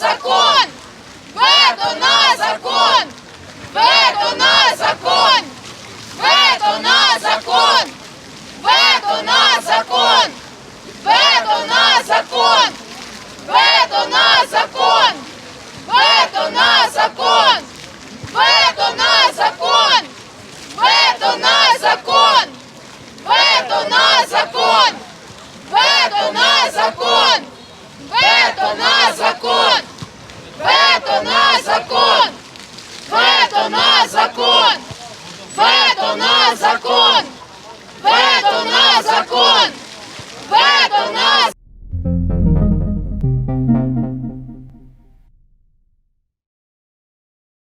на закон! Вето на закон! Вето на закон! Вето на закон! Вето на закон! Вето на закон! Вето на закон! Вето на закон! Вето на закон! Вето на закон! Вето на закон! Вето на закон! Вето на закон! Вето на закон!